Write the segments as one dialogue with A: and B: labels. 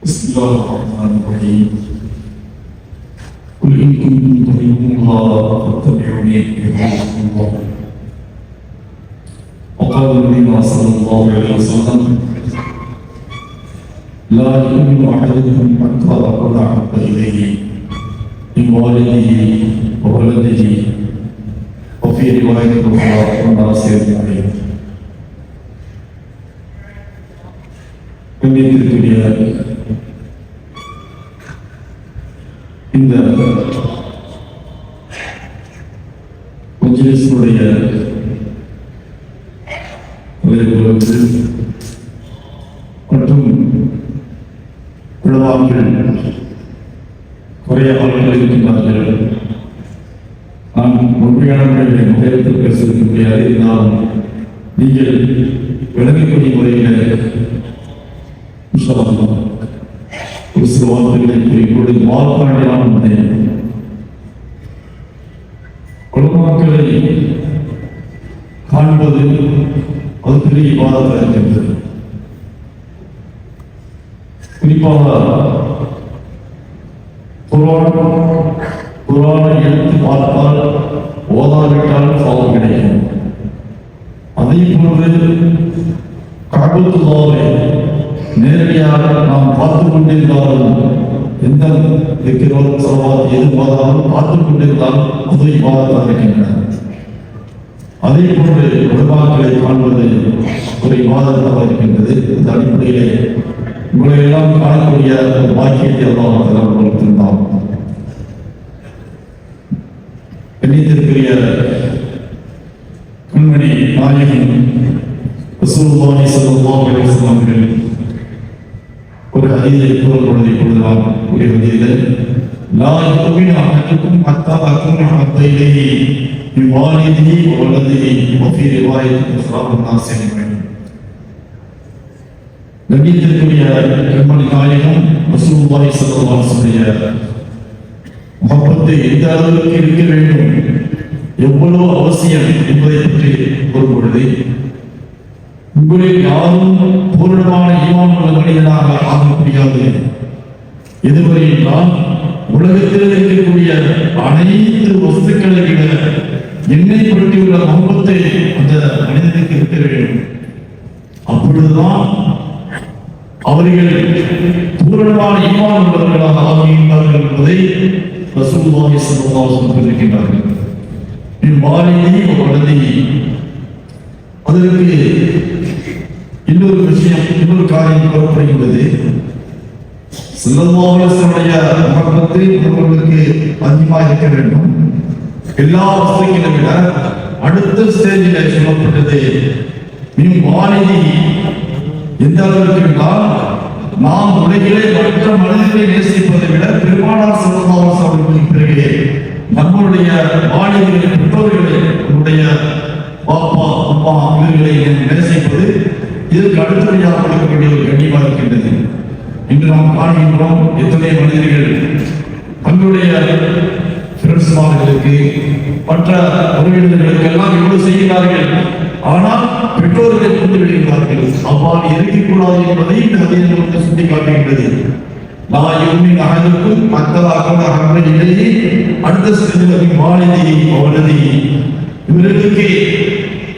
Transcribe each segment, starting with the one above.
A: بسم الله الرحمن الرحيم. قل إن كنتم تحبون الله فاتبعوني يحبكم الله وقال النبي صلى الله عليه وسلم لا يؤمن أحدكم حتى أكون أحب إليه من والده وولده. وفي رواية أخرى والناس يدرك Kemendirian தலைவர்களுக்கு மற்றும் உளவாக்கள் குறைய ஆட்கள் இருக்கின்றார்கள் நான் உண்மையான முறையில் நேரத்தில் பேசுவதற்கு முடியாது. இருந்தாலும் நீங்கள் விளங்கக்கூடிய முறையில் ஒரு சில வார்த்தைகளை காண்பது அது பெரிய இபாதத்தாக இருக்கின்றது குறிப்பாக குரான் குரானை எடுத்து பார்த்தால் ஓதாவிட்டால் பாவம் கிடைக்கும் அதே போன்று கபத்துல்லாவை நேரடியாக நாம் பார்த்து கொண்டிருந்தாலும் எந்த திக்கிறோ சவால் எது போதாலும் பார்த்து கொண்டிருந்தாலும் அது இவ்வாறு இருக்கின்றன அதே போன்று உலமாக்களை விவாதமாக இருக்கின்றது இந்த அடிப்படையிலே உங்களை எல்லாம் காணக்கூடிய ஒரு பாக்கியத்தை எல்லாம் கொடுத்திருந்தோம் கண்ணியத்திற்குரிய கண்மணி நாயகன் ரசூலுல்லாஹி ஸல்லல்லாஹு அலைஹி வஸல்லம் ஒரு ஹதீஸை கூறப்படுவதை இப்பொழுது நாம் ஒரு ஹதீஸில் லா யுமினு அஹதுக்கும் ஹத்தா அகுன ஹத்த இலைஹி பிவாலிதிஹி வ வலதிஹி வ ஃபீ ரிவாயத்தின் உஸ்ரா வன்னாஸ் அஜ்மஈன் கண்ணியத்திற்குரிய கண்மணி நாயகம் ரசூலுல்லாஹி ஸல்லல்லாஹு முகப்பத்து எந்த அளவுக்கு இருக்க வேண்டும்? எவ்வளவு அவசியம் என்பதை பற்றி கூறும் பொழுது உங்களில் யாரும் பூரணமான ஈமான் உள்ள மனிதனாக ஆக முடியாது. இதுவரையில் நான் உலகத்தில் இருக்கக்கூடிய அனைத்து வஸ்துக்களை விட என்னை பற்றியுள்ள முகத்தை அந்த மனிதனுக்கு இருக்க வேண்டும். அப்பொழுதுதான் அவர்கள் பூரணமான ஈமான் உள்ளவர்களாக ஆகியிருந்தார்கள் என்பதை ரசூலுல்லாஹி ஸல்லல்லாஹு அலைஹி வஸல்லம் இருக்கின்றார்கள் என் வாலியை வலதி அதற்கு இன்னொரு விஷயம் இன்னொரு காரியம் கூறப்படுகின்றது. வஸல்லம் மகப்பத்து அவர்களுக்கு அதிகமாக இருக்க வேண்டும். எல்லா வசதிகளை விட அடுத்த ஸ்டேஜில் சொல்லப்பட்டது. மின் வாலிதி எந்த அளவிற்கு என்றால் நாம் உலகிலே மற்ற மனிதர்களை நேசிப்பதை விட பெருமானார் செல்லமாவலச அவர்களுக்கு பிறகு நம்முடைய வாலிதிகளை பெற்றோர்களை நம்முடைய பாப்பா அம்மா இவர்களை நேசிப்பது இதற்கு அடுத்தபடியாக கொடுக்கக்கூடிய ஒரு கண்டிப்பாக இருக்கின்றது. இன்று நாம் காணுகின்றோம் எத்தனை மனிதர்கள் தங்களுடைய ஃப்ரெண்ட்ஸ்மார்களுக்கு மற்ற உறவினர்களுக்கு எல்லாம் இவ்வளவு செய்கிறார்கள். ஆனால் பெற்றோர்களை கொண்டு விடுகிறார்கள் அவ்வாறு இருக்கக்கூடாது என்பதை இந்த அதிகாரத்தை சுட்டி காட்டுகின்றது நான் அகலுக்கும் மக்களாக அகன்ற இடையே அடுத்த சிறுவரின் வாழிதை அவனதை இவர்களுக்கு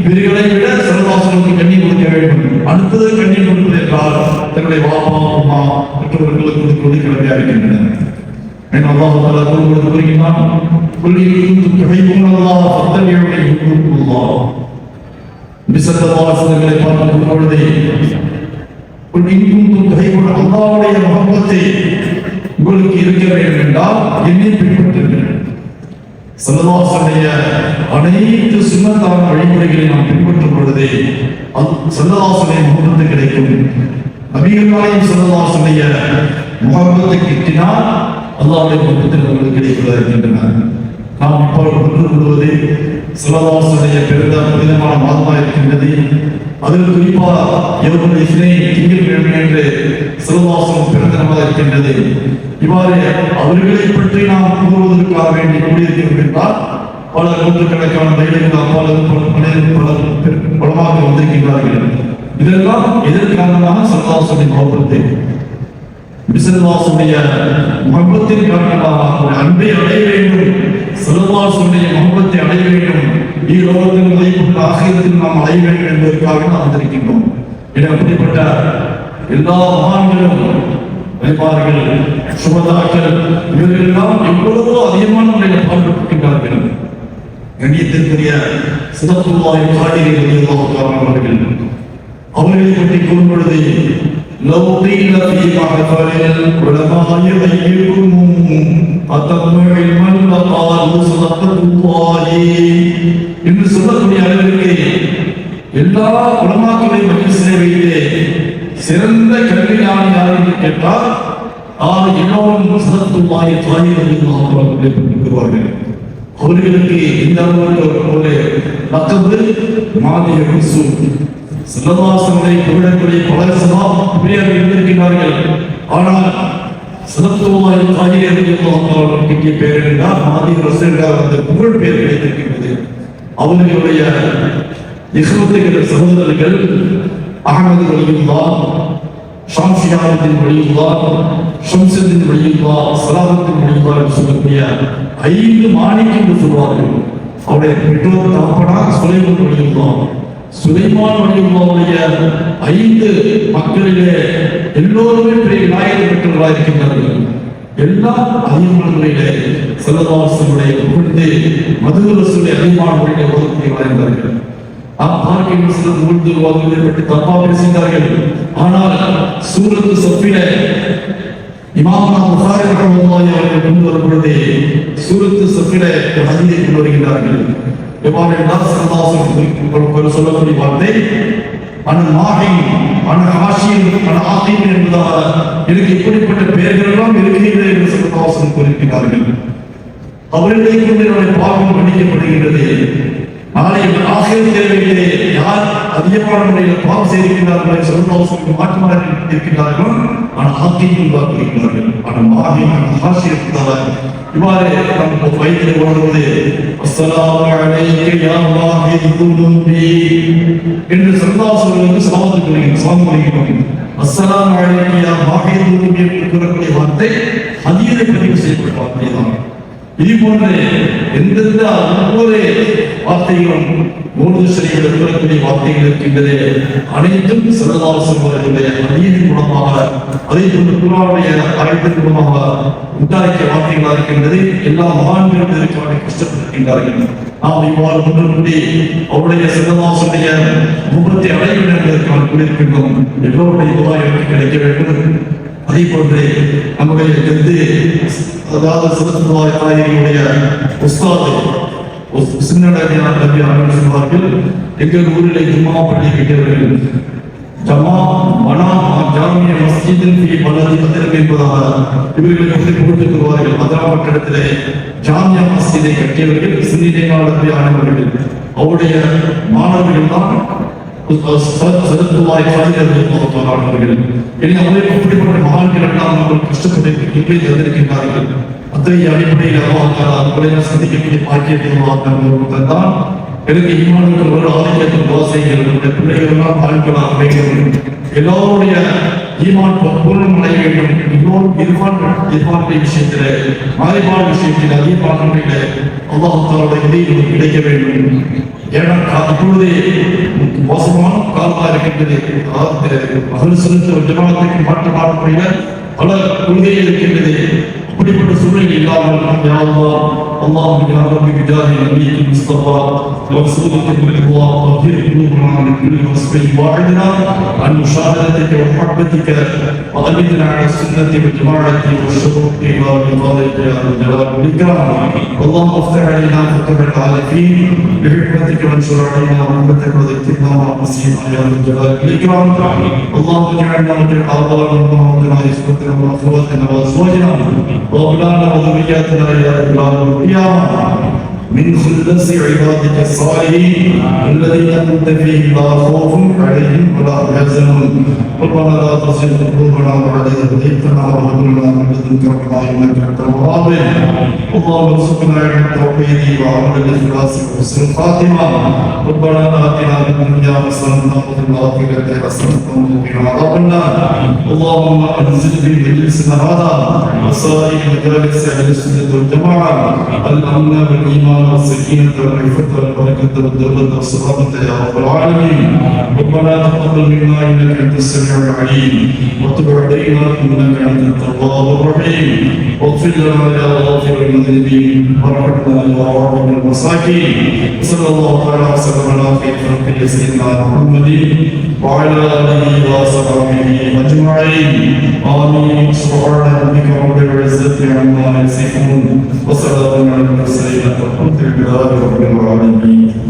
A: இவர்களை விட சிறவாசனுக்கு கண்ணி கொடுக்க வேண்டும். அடுத்தது கண்ணி கொடுப்பது என்றால் தங்களுடைய வாப்பா அம்மா மற்றவர்களுக்கு கொடுப்பது கிளம்பியா இருக்கின்றன. என் அல்லாஹ் தஆலா கூறுவது கூறுகிறான் குல்லி குந்து பார்க்கும் பொழுது குல்லி குந்து துஹிபுன அல்லாஹ்வுடைய உங்களுக்கு இருக்க வேண்டும் என்றால் என்னை பின்பற்றுங்கள் செல்லவாசனுடைய அனைத்து சுண்ணத்தான வழிமுறைகளை நாம் பின்பற்றும் பொழுது அது செல்லவாசனை முகத்து கிடைக்கும் நபிகளாயும் செல்லவாசனுடைய முகத்தை கிட்டினால் அல்லாவுடைய முகத்தில் உங்களுக்கு கிடைக்கிறது இருக்கின்றன நாம் இப்போது கொண்டு கொள்வது செல்லவாசனுடைய பெருந்த புனிதமான மாதமாக இருக்கின்றது. அதில் குறிப்பாக யோகன் இஸ்னே திங்கட்கிழமை என்று செல்வாசனம் பிறந்த நாளாக இருக்கின்றது. இவ்வாறு அவர்களை பற்றி நாம் கூறுவதற்காக வேண்டி கூடியிருக்கிறோம் என்றால் பல நூற்றுக்கணக்கான மைல்கள் அப்பாலும் மனிதர்கள் பலர் பலமாக வந்திருக்கின்றார்கள். இதெல்லாம் எதற்காரணமாக சந்தாசனை மாவட்டத்தை நபிசல்லாசுடைய முகப்பத்தின் காரணமாக அன்பை அடைய வேண்டும். செல்லவாசுடைய முகப்பத்தை அடைய வேண்டும். ஈரோகத்தில் மதிப்புள்ள ஆகியத்தில் நாம் அடைய வேண்டும் என்பதற்காக நாம் வந்திருக்கின்றோம் என அப்படிப்பட்ட எல்லா மகான்களும் வைப்பார்கள் சுபதாக்கள் இவர்கள் எல்லாம் எவ்வளவோ அதிகமான முறையில் பாடுபட்டிருக்கிறார்கள் கண்ணியத்திற்குரிய சிதத்துல்லாய் காடிகள் அவர்கள் அவர்களை பற்றி கூறும் பொழுது لو قيل في معقل العلماء غيركم أتطمع علما لقالوا صدقة الله என்று சொல்லக்கூடிய அளவிற்கு எல்லா உலமாக்களை மகிழ்ச்சியை வைத்து சிறந்த கல்வி யார் என்று கேட்டால் ஆறு எல்லோரும் சதத்துள்ளாய் தாயிரம் அவர்களை பற்றி அவர்களுக்கு இந்த அளவுக்கு ஒரு லக்கபு மாதிரி குசு சிலவாசங்களை புகழக்கூடிய பல சபா இருந்திருக்கிறார்கள் ஆனால் சிலத்துவாய் தாயிரத்திற்கு பேர் என்றால் மாதிரி ருசு என்ற அந்த புகழ் பேர் கிடைத்திருக்கின்றது. அவர்களுடைய இஸ்லத்துகிற சகோதரர்கள் அகமது வழியுல்லா ஷாம்சியானத்தின் வழியுல்லா ஷம்சத்தின் வழியுல்லா சலாமத்தின் வழியுல்லா என்று சொல்லக்கூடிய ஐந்து மாணிக்கு என்று சொல்வார்கள். அவருடைய பெற்றோர் தகப்பனா சுலைமான் வழியுல்லா சுலைமான் வழியுல்லாவுடைய ஐந்து மக்களிலே எல்லோருமே பெரிய விநாயகர் பெற்றவர்களாக இருக்கின்றார்கள் எல்லா அதிகமானவர்களே செல்லவாசனுடைய புகழ்ந்து மதுரசுடைய அதிகமான முறையிலே ஒதுக்கி வாழ்ந்தார்கள் பற்றி தப்பா பேசுகிறார்கள் ஆனால் சூரத்து சப்பில இமாம் புகாரி ரஹ்மத்துல்லாஹி அவர்கள் கொண்டு வரும் பொழுது சூரத்து சப்பில ஹதீஸை கொண்டு வருகிறார்கள் எவ்வாறு என்றால் சல்லல்லாஹு சொல்லக்கூடிய வார்த்தை அன மாஹி அன ஹாஷிம் அன ஆகிம் என்பதாக எனக்கு இப்படிப்பட்ட எல்லாம் இருக்கிறீர்கள் என்று சல்லல்லாஹு குறிப்பிட்டார்கள். அவர்களை கொண்டு என்னுடைய பாவம் மன்னிக்கப்படுகிறது நாளை ஆசிரியர் தேவையிலே யார் அதிகமான முறையில் பாவம் செய்திருக்கிறார்கள் சொல்லுக்கு மாற்றமாக இருக்கின்றார்கள். ஆனால் ஆக்கியம் பார்த்திருக்கிறார்கள் ஆனால் மாகியம் ஆசிரியர் இவ்வாறு நமக்கு வயதில் உணர்வது அஸ்ஸலாமு அலைக்க யா வாஹித் குலுபி என்று சல்லாசர்களுக்கு சலாமத்து சொல்லுகிறேன் சலாம் சொல்லுகிறோம் அஸ்லாம் அலைக்க யா வாஹித் குலுபி என்று கூறக்கூடிய வார்த்தை ஹதீஸை பதிவு செய்யப்பட்ட வார்த்தை தான். இது போன்ற எந்தெந்த ஒவ்வொரு வார்த்தைகளும் மூன்று சிறைகள் கூறக்கூடிய வார்த்தைகள் இருக்கின்றது அனைத்தும் சிறதாசம் அவர்களுடைய அநீதி மூலமாக அதை போன்று குரானுடைய ஆயத்தின் மூலமாக உண்டாக்கிய வார்த்தைகளாக இருக்கின்றது. எல்லா மகான்களும் இதற்காக கஷ்டப்பட்டிருக்கின்றார்கள். நாம் இவ்வாறு ஒன்று கூடி அவருடைய சிறதாசனுடைய முகத்தை அடைய வேண்டும் என்பதற்காக கூறியிருக்கின்றோம் எல்லோருடைய துவாய் கிடைக்க வேண்டும். அதே போன்று நம்முடைய கருத்து அதாவது சிவத்துவாய் தாயினுடைய உஸ்தாது சின்னடையான நபி அவர்கள் சொல்வார்கள் எங்கள் ஊரில் ஜும்மா பள்ளி கட்டியவர்கள். ஜமா மனா ஜாமிய மஸ்ஜிதின் பி பலதி பதிரம் என்பதாக இவர்களை பற்றி கொடுத்து மதுரா கட்டடத்திலே ஜாமியா மஸ்ஜிதை கட்டியவர்கள் சின்னிடையான நபி ஆனவர்கள் அவருடைய மாணவர்கள் தான் சதத்துவாய் அவர்கள் இனி அவரை அப்படிப்பட்ட மகான்கள் எல்லாம் அவர்கள் கஷ்டப்பட்டு இங்கே தந்திருக்கின்றார்கள் அத்தகைய அடிப்படையில் அல்லாஹ் அவர்களை சந்திக்கக்கூடிய பாக்கியத்தை தான் எனக்கு ஈமானுக்கு ஒரு ஆதிக்கத்தில் வாசைகள் என்னுடைய பிள்ளைகள்லாம் வாழ்க்கலாம் வாழ்க்கையாக வேண்டும் எல்லோருடைய ஈமான் பொருள் அடைய வேண்டும் இன்னொரு இருவான் இருவானுடைய விஷயத்தில் மாறிபாடு விஷயத்தில் அதிகமான முறையில் அல்லாஹாலோட இதை கிடைக்க வேண்டும் ஏன்னா அப்பொழுதே மோசமான காலமாக இருக்கின்றது. அதாவது மகள் செலுத்த ஜமாத்துக்கு மாற்றமான முறையில் பல கொள்கைகள் இருக்கின்றது. ولكل رسول يدعو يا الله. اللهم يا رب بجاه نبيك المصطفى ورسولك المقوى طهر قلوبنا من كل وصف واعدنا عن مشاهدتك ومحبتك وأمتنا على السنة والجماعة والشوق إلى رضاك يا الجلال والإكرام. اللهم افتح علينا فتح العالمين بحكمتك وانشر علينا رحمتك وذكرنا مع المسيح يا الجلال والإكرام. اللهم اجعلنا من الآباء والأمهات وعزوتنا وأخواتنا وأزواجنا. Rabbana uzu billahi min el-kıyamah. من خلص عبادك الصالحين الذين كنت فيه لا خوف عليهم ولا يحزنون. ربنا لا تزغ قلوبنا بعد إذ هديتنا وهب لنا من لدنك رحمة إنك أنت الوهاب. اللهم ارزقنا علم التوحيد وعمل الإخلاص وحسن الخاتمة. ربنا آتنا في الدنيا حسنة وفي الآخرة حسنة وقنا عذاب النار. اللهم أنزل في مجلسنا هذا. وسائر مجالس أهل السنة والجماعة. الأمن والإيمان والسكينة والعفة والبركة والدولة والسلامة يا رب العالمين. ربنا تقبل منا إنك أنت السميع العليم. وتب علينا إنك أنت التواب الرحيم. واغفر لنا يا غافر المذنبين وارحمنا يا راحم المساكين. صلى الله تعالى وسلم على خير خلقه سيدنا محمد وعلى آله وصحبه أجمعين. آمين. سبحان ربك رب العزة عما يصفون. وسلام على المرسلين والحمد لله رب العالمين.